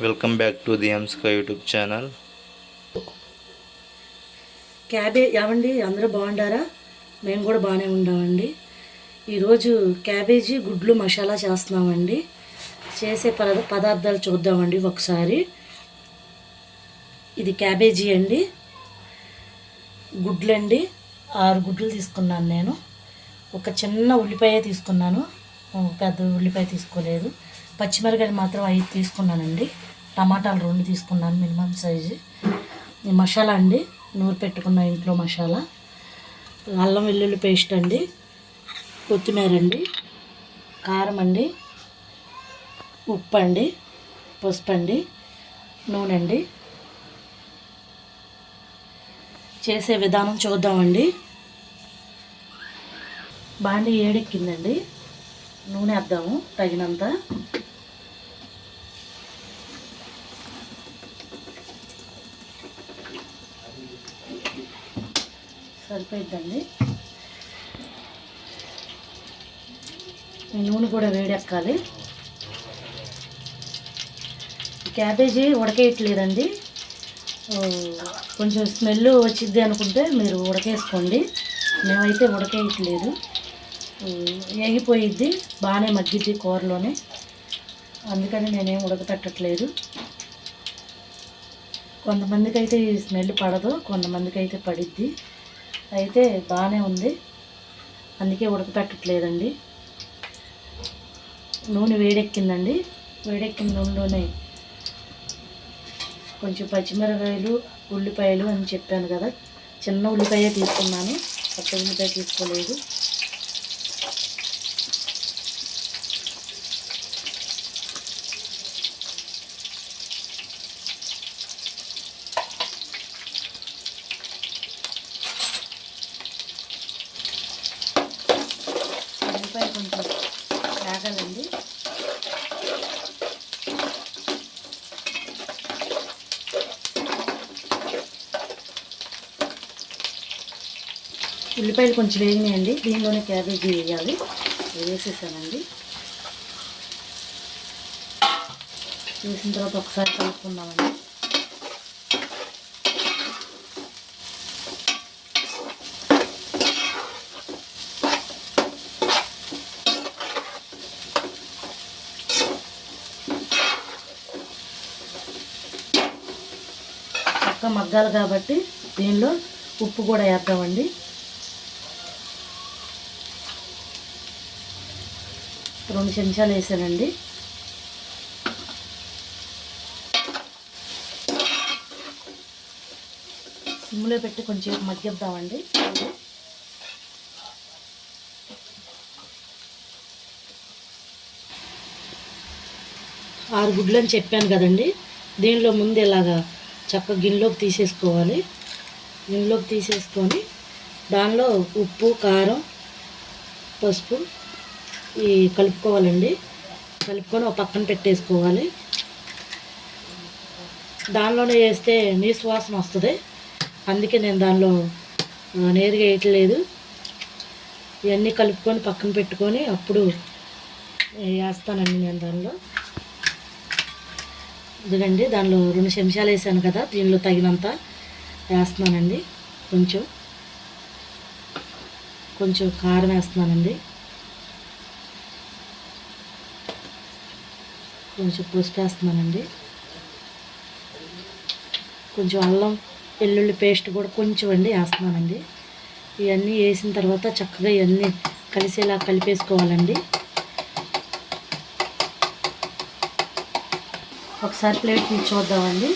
Welcome back to the ఎంస్కా YouTube channel క్యాబే ఏమండి అందరూ బాగుండారా? మేము కూడా బాగానే ఉన్నామండి. ఈరోజు క్యాబేజీ గుడ్లు మసాలా చేస్తున్నామండి. చేసే పద పదార్థాలు చూద్దామండి ఒకసారి. ఇది క్యాబేజీ అండి. గుడ్లండి. ఆరు గుడ్లు తీసుకున్నాను నేను. ఒక చిన్న ఉల్లిపాయ తీసుకున్నాను. పెద్ద ఉల్లిపాయ తీసుకోలేదు. పచ్చిమిరకాయలు మాత్రం ఐదు తీసుకున్నానండి. టమాటాలు రెండు తీసుకున్నాను మినిమం సైజు. ఈ మసాలా అండి నూరు పెట్టుకున్న ఇంట్లో మసాలా. అల్లం వెల్లుల్లి పేస్ట్ అండి కొత్తిమీర అండి కారం అండి ఉప్పు అండి పసుపు అండి నూనె అండి. చేసే విధానం చూద్దామండి. బాండి ఏడెక్కిందండి. నూనె వేద్దాము తగినంత. సరిపోయిద్దండి. నూనె కూడా వేడెక్కాలి. క్యాబేజీ ఉడకేయట్లేదండి. కొంచెం స్మెల్ వచ్చిద్ది అనుకుంటే మీరు ఉడకేసుకోండి. మేమైతే ఉడకేయట్లేదు. ఎగిపోయిద్ది బాగానే మగ్గిద్ది కూరలోనే. అందుకని నేనేం ఉడకపెట్టట్లేదు. కొంతమందికి అయితే ఈ స్మెల్ పడదు కొంతమందికి అయితే పడిద్ది. అయితే బాగానే ఉంది. అందుకే ఉడకపెట్టట్లేదండి. నూనె వేడెక్కిందండి. వేడెక్కిన నూనెలోనే కొంచెం పచ్చిమిరకాయలు ఉల్లిపాయలు అని చెప్పాను కదా. చిన్న ఉల్లిపాయ తీసుకున్నాను. పెద్ద ఉల్లిపాయ తీసుకోలేదు ఉల్లిపాయ కొంచెం వేగాలండి ఉల్లిపాయలు కొంచెం వేగినాయండి. దీనిలోనే క్యాబేజీ వేయాలి. వేసేసానండి. వేసిన తర్వాత ఒకసారి కలుపుకుందామండి. చక్క మగ్గాలి కాబట్టి దీనిలో ఉప్పు కూడా వేద్దామండి. రెండు చెంచాలు వేసానండి. సిమ్లో పెట్టి కొంచెం మగ్గిద్దామండి. ఆరు గుడ్లు అని చెప్పాను కదండి. దీనిలో ముందు ఇలాగా చక్క గిన్నెలోకి తీసేసుకోవాలి. గిన్నెలోకి తీసేసుకొని దానిలో ఉప్పు కారం పసుపు ఈ కలుపుకోవాలండి. కలుపుకొని ఒక పక్కన పెట్టేసుకోవాలి. దానిలోనే వేస్తే నీ సువాసన వస్తుంది. అందుకే నేను దానిలో నేరుగా వేయట్లేదు. ఇవన్నీ కలుపుకొని పక్కన పెట్టుకొని అప్పుడు వేస్తానండి నేను దానిలో. ఇదిగండి దానిలో రెండు చెంచాలు వేసాను కదా దీనిలో తగినంత వేస్తున్నానండి. కొంచెం కొంచెం కారం వేస్తున్నానండి. కొంచెం పసుపు వేస్తున్నానండి కొంచెం అల్లం వెల్లుల్లి పేస్ట్ కూడా కొంచెం అండి వేస్తున్నానండి. ఇవన్నీ వేసిన తర్వాత చక్కగా ఇవన్నీ కలిసేలా కలిపేసుకోవాలండి. ఒకసారి ప్లేట్ చూద్దామండి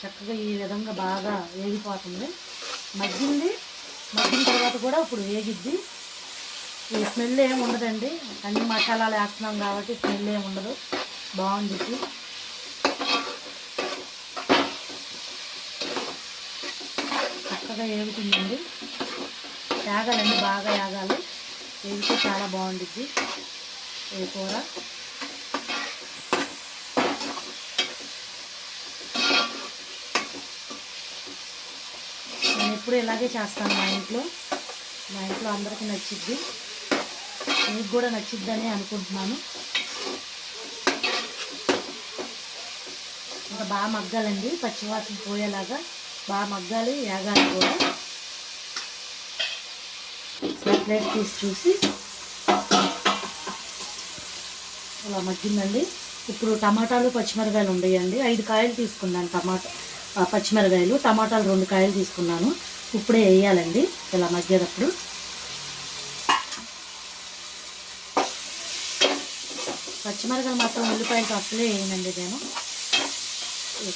చక్కగా ఈ విధంగా బాగా వేగిపోతుంది. మగ్గింది. మగ్గిన తర్వాత కూడా ఇప్పుడు వేగిద్ది. ఈ స్మెల్ ఏమి ఉండదండి. అన్ని మసాలాలు వేస్తున్నాం కాబట్టి స్మెల్ ఏమి ఉండదు. బాగుంది చక్కగా ఏగుతుందండి. యాగాలండి బాగా యాగాలి ఏగితే చాలా బాగుండిద్ది ఈ కూర. నేను ఎప్పుడు ఇలాగే చేస్తాను మా ఇంట్లో. మా ఇంట్లో అందరికీ నచ్చిద్ది. మీకు కూడా నచ్చిద్దని అనుకుంటున్నాను. ఇంకా బాగా మగ్గాలండి పచ్చివాసన పోయేలాగా బాగా మగ్గాలి యాగాలి కూడా. సెపరేట్ తీసి చూసి అలా మగ్గిందండి. ఇప్పుడు టమాటాలు పచ్చిమిరకాయలు ఉండేయండి. ఐదు కాయలు తీసుకున్నాను టమాటా పచ్చిమిరకాయలు. టమాటాలు రెండు కాయలు తీసుకున్నాను. ఇప్పుడే వేయాలండి ఇలా మగ్గేటప్పుడు. పచ్చిమిరకాయలు మాత్రం ఉల్లిపాయలతో అసలే వేయనండి నేను.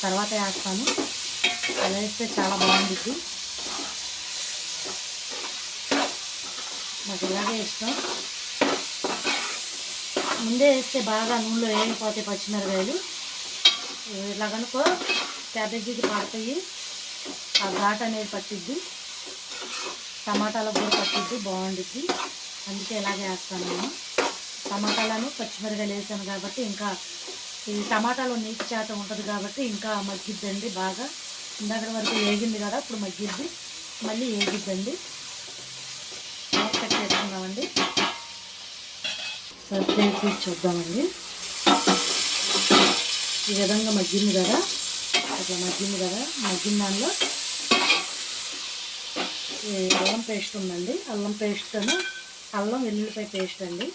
తర్వాత వేస్తాను. అలా వేస్తే చాలా బాగుంటుంది నాకు ఇలాగే ఇష్టం. ముందే వేస్తే బాగా నూనెలో వేయకపోతాయి పచ్చిమిరకాయలు. ఇలా కనుకో క్యాబేజీకి పడతాయి. ఆ ఘాట్ అనేది పట్టిద్ది. టమాటాలకు కూడా పట్టిద్ది బాగుండిద్ది. అందుకే ఇలాగే వేస్తాను నేను. టమాటాలను పచ్చిమిరకాయలు వేసాను కాబట్టి ఇంకా ఈ టమాటాలో నీటి శాతం ఉంటుంది కాబట్టి ఇంకా మగ్గిద్దండి బాగా. ఇందాక వరకు వేగింది కదా ఇప్పుడు మగ్గిద్ది. మళ్ళీ వేగిద్దండి. కట్ చేసుకుందామండి. సరే చూద్దామండి. ఈ విధంగా మగ్గింది కదా. అట్లా మగ్గింది కదా. మగ్గిన దానిలో అల్లం పేస్ట్ ఉందండి. అల్లం పేస్ట్ అల్లం వెల్లుల్లిపాయ పేస్ట్ అండి.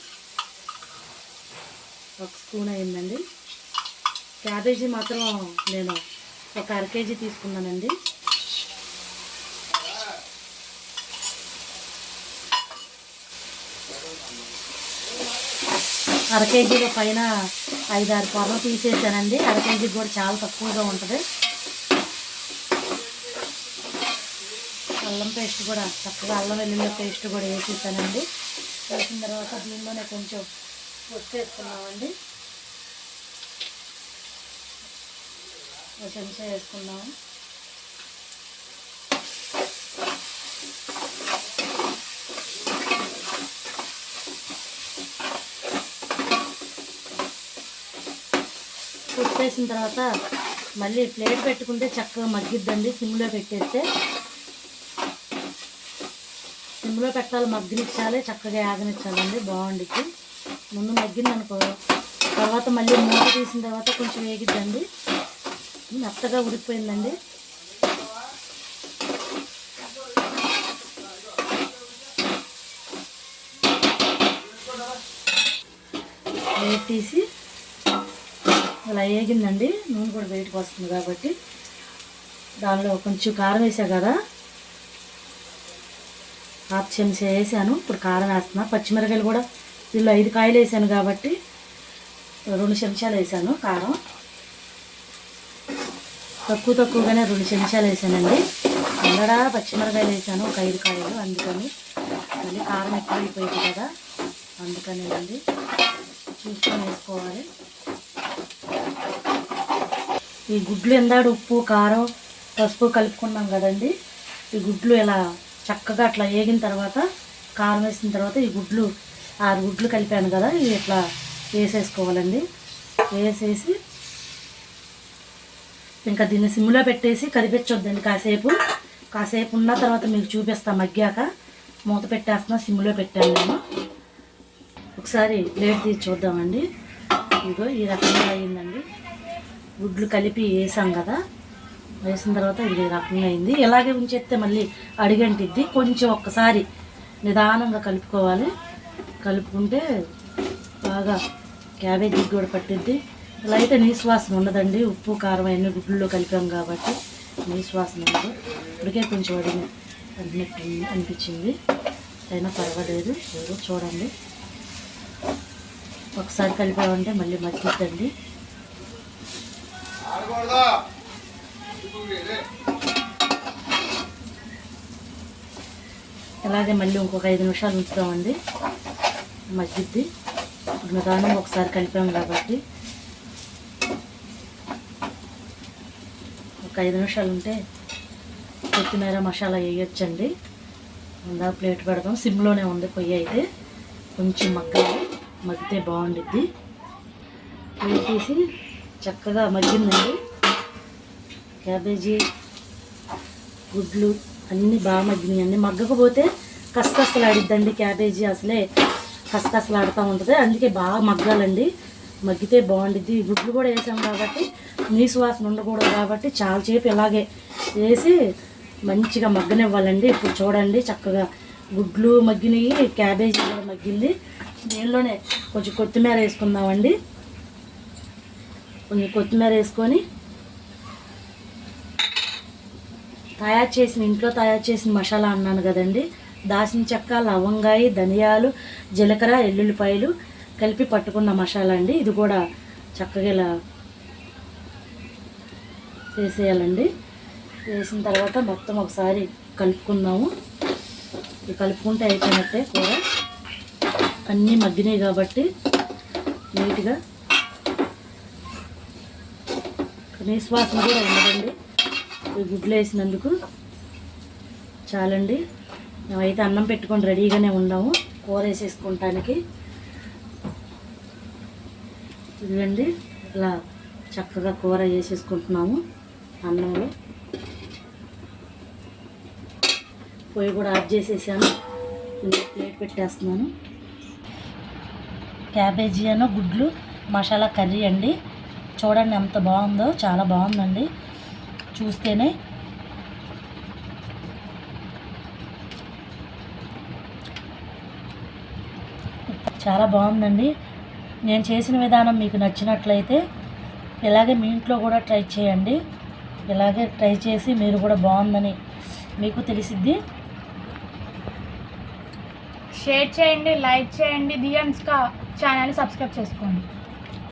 ఒక స్పూన్ అయిందండి క్యాబేజీ మాత్రం నేను ఒక అర కేజీ తీసుకున్నానండి. అర కేజీలో పైన ఐదారు పొరలు తీసేసానండి. అర కేజీ కూడా చాలా తక్కువగా ఉంటుంది. అల్లం పేస్ట్ కూడా చక్కగా అల్లం వెల్లుల్లి పేస్ట్ కూడా వేసేసానండి. వేసిన తర్వాత దీనిలోనే కొంచెం వేసుకున్నామండి ఒక చెంచా వేసుకున్నాము. ఉప్పు వేసిన తర్వాత మళ్ళీ ప్లేట్ పెట్టుకుంటే చక్కగా మగ్గిద్దండి. సిమ్లో పెట్టేస్తే సిమ్లో పెట్టాలి మగ్గనిచ్చాలి చక్కగా యాగనిచ్చాలండి బాగుండిద్ది. ముందు మగ్గింది అనుకో తర్వాత మళ్ళీ మూత తీసిన తర్వాత కొంచెం వేగిద్దండి. మెత్తగా ఉడికిపోయిందండి. వేడి తీసి ఇలా వేగిందండి. నూనె కూడా బయటకు వస్తుంది కాబట్టి దానిలో కొంచెం కారం వేసా కదా. హాఫ్ చెంచా వేసాను. ఇప్పుడు కారం వేస్తున్నా. పచ్చిమిరకాయలు కూడా దీనిలో ఐదు కాయలు వేసాను కాబట్టి రెండు చెంచాలు వేసాను కారం. తక్కువ తక్కువగానే రెండు చెంచాలు వేసానండి. అందడా పచ్చిమిరకాయలు వేసాను ఒక ఐదు కాయలు అందుకని. మళ్ళీ కారం ఎక్కువ అయిపోయింది కదా అందుకనేనండి. చూసుకొని వేసుకోవాలి. ఈ గుడ్లు ఎందాడు ఉప్పు కారం పసుపు కలుపుకున్నాం కదండి. ఈ గుడ్లు ఇలా చక్కగా అట్లా వేగిన తర్వాత కారం వేసిన తర్వాత ఈ గుడ్లు ఆరు గుడ్లు కలిపాను కదా ఇవి ఇట్లా వేసేసుకోవాలండి. వేసేసి ఇంకా దీన్ని సిమ్లో పెట్టేసి కదిపించొద్దండి కాసేపు. కాసేపు ఉన్న తర్వాత మీకు చూపిస్తా మగ్గాక. మూత పెట్టేస్తున్నా సిమ్లో పెట్టాను నేను. ఒకసారి ప్లేట్ తీసి చూద్దామండి. ఇదిగో ఈ రకంగా అయిందండి. గుడ్లు కలిపి వేసాం కదా. వేసిన తర్వాత ఇది రకంగా అయింది. ఇలాగే ఉంచేస్తే మళ్ళీ అడిగంటిద్ది. కొంచెం ఒక్కసారి నిదానంగా కలుపుకోవాలి. కలుపుకుంటే బాగా క్యాబేజీకి కూడా పట్టిద్ది. ఇలా అయితే నీసువాసన ఉండదండి. ఉప్పు కారం అన్ని గుడ్లలో కలిపాం కాబట్టి నీసువాసన ఉండదు. ఇప్పటికే కొంచెం అడిగి అనిపించింది. అయినా పర్వాలేదు. ఏదో చూడండి. ఒకసారి కలిపామంటే మళ్ళీ మర్చిద్దండి అలాగే మళ్ళీ ఇంకొక ఐదు నిమిషాలు ఉంచుతామండి మగ్గిద్ది ఇప్పుడు నిదానం ఒకసారి కలిపాం కాబట్టి. ఒక ఐదు నిమిషాలు ఉంటే కొత్తిమీర మసాలా వేయొచ్చండి. ఇందా ప్లేట్ పెడదాం. సిమ్లోనే ఉంది పొయ్యి అయితే. కొంచెం మగ్గాలి. మగ్గితే బాగుండిద్ది. వేసేసి చక్కగా మగ్గిందండి. క్యాబేజీ గుడ్లు అన్నీ బాగా మగ్గినాయండి. అన్నీ మగ్గకపోతే కసకసలాడిద్దండి క్యాబేజీ అసలే. కసకసలాడుతూ ఉంటుంది. అందుకే బాగా మగ్గాలండి. మగ్గితే బాగుండిద్ది. గుడ్లు కూడా వేసాం కాబట్టి నీసు వాసన ఉండకూడదు కాబట్టి చాలాసేపు ఇలాగే వేసి మంచిగా మగ్గనివ్వాలండి. ఇప్పుడు చూడండి చక్కగా గుడ్లు మగ్గినవి క్యాబేజీ కూడా మగ్గింది. దీనిలోనే కొంచెం కొత్తిమీర వేసుకుందామండి. కొంచెం కొత్తిమీర వేసుకొని తయారు చేసిన ఇంట్లో తయారు చేసిన మసాలా అన్నాను కదండి. దాసిన చెక్క లవంగాయి ధనియాలు జీలకర్ర ఎల్లుల్లిపాయలు కలిపి పట్టుకున్న మసాలా అండి. ఇది కూడా చక్కగా ఇలా వేసేయాలండి. వేసిన తర్వాత మొత్తం ఒకసారి కలుపుకుందాము. ఇది కలుపుకుంటే అయిపోయినట్టే కూర. అన్నీ మగ్గినాయి కాబట్టి నీట్గా కనీస కూడా ఉండదండి. ఈ గుడ్లు వేసినందుకు చాలండి. మేమైతే అన్నం పెట్టుకొని రెడీగానే ఉన్నాము. కూర వేసేసుకుంటానికి. ఇదిగండి ఇలా చక్కగా కూర వేసేసుకుంటున్నాము అన్నంలో పొయ్యి కూడా ఆఫ్ చేసేసాను. ప్లేట్ పెట్టేస్తున్నాను. క్యాబేజీ అను గుడ్లు మసాలా కర్రీ అండి. చూడండి ఎంత బాగుందో చాలా బాగుందండి. చూస్తేనే చాలా బాగుందండి. నేను చేసిన విధానం మీకు నచ్చినట్లయితే ఇలాగే మీ ఇంట్లో కూడా ట్రై చేయండి. ఇలాగే ట్రై చేసి మీరు కూడా బాగుందని మీకు తెలిసిద్ది. షేర్ చేయండి లైక్ చేయండి దియన్స్కా ఛానల్ సబ్స్క్రైబ్ చేసుకోండి.